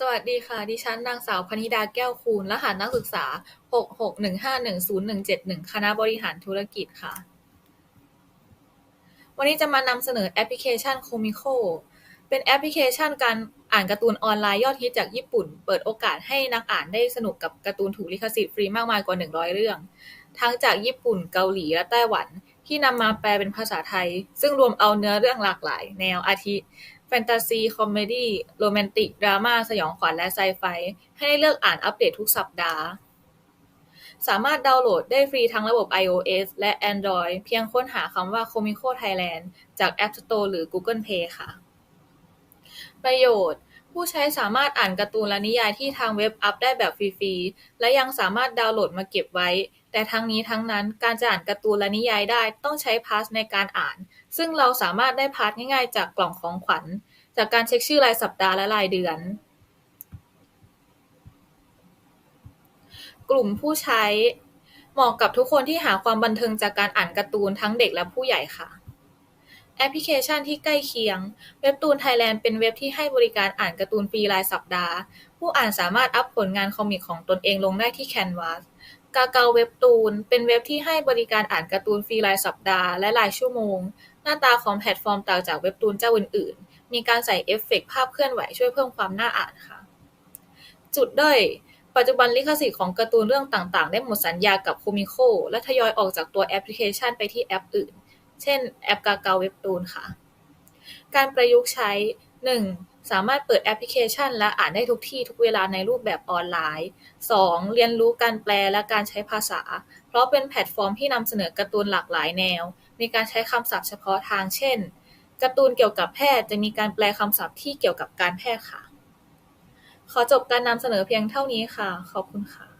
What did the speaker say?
สวัสดีค่ะ ดิฉันนางสาวพนิดาแก้วคูณ รหัสนักศึกษาหกหกหนึ่งห้าหนึ่งศูนย์หนึ่งเจ็ดหนึ่งคณะบริหารธุรกิจค่ะ วันนี้จะมานำเสนอแอปพลิเคชัน Komiko เป็นแอปพลิเคชันการอ่านการ์ตูนออนไลน์ยอดฮิตจากญี่ปุ่น เปิดโอกาสให้นักอ่านได้สนุกกับการ์ตูนถูกลิขสิทธิ์ฟรีมากมายกว่า 100 เรื่อง ทั้งจากญี่ปุ่น เกาหลีและไต้หวัน ที่นำมาแปลเป็นภาษาไทย ซึ่งรวมเอาเนื้อเรื่องหลากหลาย แนวอาทิ แฟนตาซี คอมเมดี้ โรแมนติก ดราม่า สยองขวัญ และไซไฟ ให้เลือกอ่านอัปเดตทุกสัปดาห์ สามารถดาวน์โหลดได้ฟรีทั้งระบบ iOS และ Android เพียงค้นหาคำว่า Comico Thailand จาก App Store หรือ Google Play ค่ะ ประโยชน์ ผู้ใช้สามารถอ่านการ์ตูนและนิยายที่ทางเว็บอัพได้แบบฟรี ๆ และยังสามารถดาวน์โหลดมาเก็บไว้ แต่ทั้งนี้ทั้งนั้นการจะอ่านการ์ตูนและนิยายได้ต้องใช้พาสในการอ่าน ซึ่งเราสามารถได้พาสง่าย ๆ จากกล่องของขวัญ จากการเช็คชื่อรายสัปดาห์และรายเดือน กลุ่มผู้ใช้เหมาะกับทุกคนที่หาความบันเทิงจากการอ่านการ์ตูนทั้งเด็กและผู้ใหญ่ค่ะ แอปพลิเคชันที่ใกล้เคียง เว็บตูนไทยแลนด์เป็นเว็บที่ให้บริการอ่านการ์ตูนฟรีรายสัปดาห์ ผู้อ่านสามารถอัพผลงานคอมิกของตนเองลงได้ที่ Canvas กาเกาเว็บตูน เป็นเว็บที่ให้บริการอ่านการ์ตูนฟรีรายสัปดาห์และรายชั่วโมง หน้าตาของแพลตฟอร์มต่างจากเว็บตูนเจ้าอื่นๆ มีการใส่เอฟเฟกต์ภาพเคลื่อนไหวช่วยเพิ่มความน่าอ่านค่ะ จุดด้อยปัจจุบันลิขสิทธิ์ของการ์ตูนเรื่องต่างๆ ได้หมดสัญญากับ Komiko และทยอยออกจากตัวแอปพลิเคชันไปที่แอปอื่น เช่น แอปกาเกาเว็บตูน ค่ะ การประยุกต์ใช้ 1. สามารถเปิดแอปพลิเคชันและอ่านได้ทุกที่ทุกเวลาในรูปแบบออนไลน์ 2. เรียนรู้การแปลและการใช้ภาษา เพราะเป็นแพลตฟอร์มที่นำเสนอการ์ตูนหลากหลายแนว มีการใช้คำศัพท์เฉพาะทาง เช่น การ์ตูนเกี่ยวกับแพทย์จะมีการแปลคำศัพท์ที่เกี่ยวกับการแพทย์ค่ะ ขอจบการนำเสนอเพียงเท่านี้ค่ะ ขอบคุณค่ะ